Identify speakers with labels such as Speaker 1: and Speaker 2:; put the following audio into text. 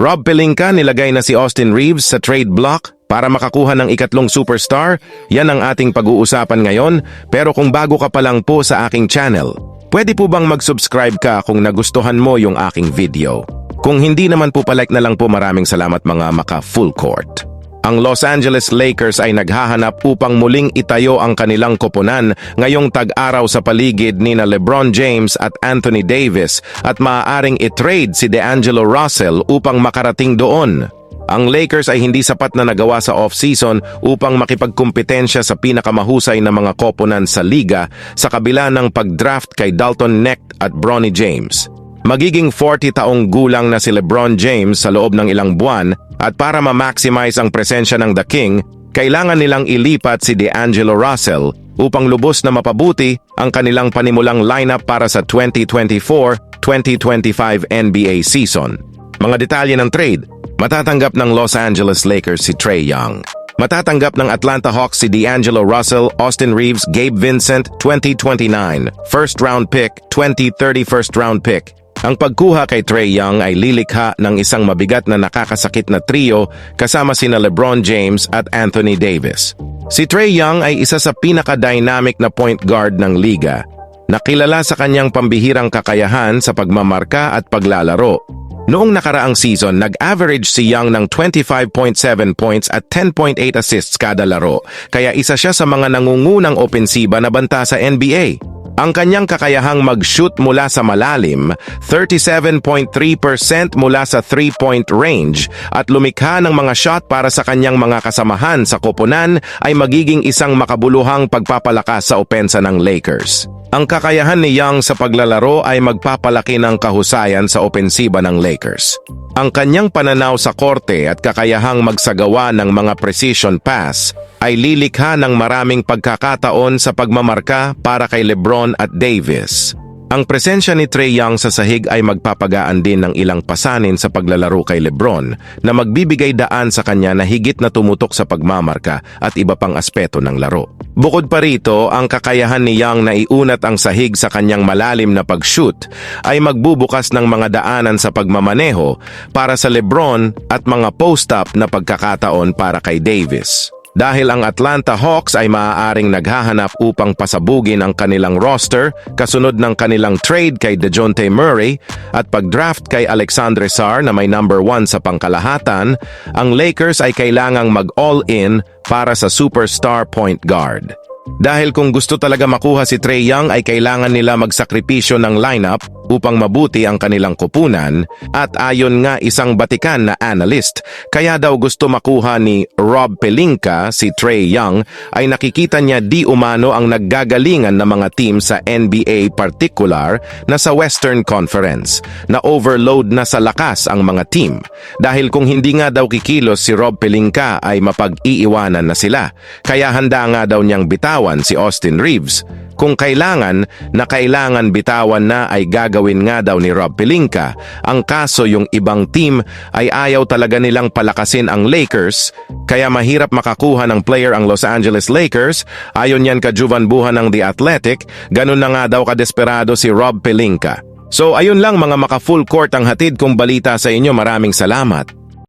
Speaker 1: Rob Pelinka nilagay na si Austin Reeves sa trade block para makakuha ng ikatlong superstar. Yan ang ating pag-uusapan ngayon. Pero kung bago ka pa lang po sa aking channel, pwede po bang mag-subscribe ka kung nagustuhan mo yung aking video? Kung hindi naman po palike na lang po maraming salamat mga maka full court. Ang Los Angeles Lakers ay naghahanap upang muling itayo ang kanilang koponan ngayong tag-araw sa paligid ni na LeBron James at Anthony Davis at maaaring i-trade si DeAngelo Russell upang makarating doon. Ang Lakers ay hindi sapat na nagawa sa off-season upang makipagkumpetensya sa pinakamahusay na mga koponan sa liga sa kabila ng pag-draft kay Dalton Necht at Bronny James. Magiging 40 taong gulang na si LeBron James sa loob ng ilang buwan at para ma-maximize ang presensya ng The King, kailangan nilang ilipat si DeAngelo Russell upang lubos na mapabuti ang kanilang panimulang lineup para sa 2024-2025 NBA season. Mga detalye ng trade, matatanggap ng Los Angeles Lakers si Trey Young. Matatanggap ng Atlanta Hawks si D'Angelo Russell, Austin Reeves, Gabe Vincent, 2029, first round pick, 2030 first round pick. Ang pagkuha kay Trey Young ay lilikha ng isang mabigat na nakakasakit na trio kasama sina LeBron James at Anthony Davis. Si Trey Young ay isa sa pinaka-dynamic na point guard ng liga, nakilala sa kanyang pambihirang kakayahan sa pagmamarka at paglalaro. Noong nakaraang season, nag-average si Young ng 25.7 points at 10.8 assists kada laro, kaya isa siya sa mga nangungunang opensiba na banta sa NBA. Ang kanyang kakayahang mag-shoot mula sa malalim, 37.3% mula sa 3-point range at lumikha ng mga shot para sa kanyang mga kasamahan sa koponan ay magiging isang makabuluhang pagpapalakas sa opensa ng Lakers. Ang kakayahan ni Young sa paglalaro ay magpapalaki ng kahusayan sa opensiba ng Lakers. Ang kanyang pananaw sa korte at kakayahang magsagawa ng mga precision pass ay lilikha ng maraming pagkakataon sa pagmamarka para kay LeBron at Davis. Ang presensya ni Trey Young sa sahig ay magpapagaan din ng ilang pasanin sa paglalaro kay LeBron na magbibigay daan sa kanya na higit na tumutok sa pagmamarka at iba pang aspeto ng laro. Bukod pa rito, ang kakayahan ni Young na iunat ang sahig sa kanyang malalim na pag-shoot ay magbubukas ng mga daanan sa pagmamaneho para sa LeBron at mga post-up na pagkakataon para kay Davis. Dahil ang Atlanta Hawks ay maaaring naghahanap upang pasabugin ang kanilang roster kasunod ng kanilang trade kay DeJounte Murray at pag-draft kay Alexandre Sarr na may number 1 sa pangkalahatan, ang Lakers ay kailangang mag-all-in para sa superstar point guard. Dahil kung gusto talaga makuha si Trey Young ay kailangan nila magsakripisyo ng lineup upang mabuti ang kanilang kupunan at ayon nga isang batikan na analyst, kaya daw gusto makuha ni Rob Pelinka si Trey Young ay nakikita niya di umano ang naggagalingan ng mga team sa NBA particular na sa Western Conference na overload na sa lakas ang mga team. Dahil kung hindi nga daw kikilos si Rob Pelinka ay mapag-iiwanan na sila kaya handa nga daw niyang bitawan si Austin Reeves kung kailangan na kailangan bitawan na ay gagawin nga daw ni Rob Pelinka. Ang kaso yung ibang team ay ayaw talaga nilang palakasin ang Lakers kaya mahirap makakuha ng player ang Los Angeles Lakers. Ayon yan ka Juvan Buhan ng The Athletic, ganun na nga daw kadesperado si Rob Pelinka. So ayun lang mga maka full court ang hatid kong balita sa inyo. Maraming salamat.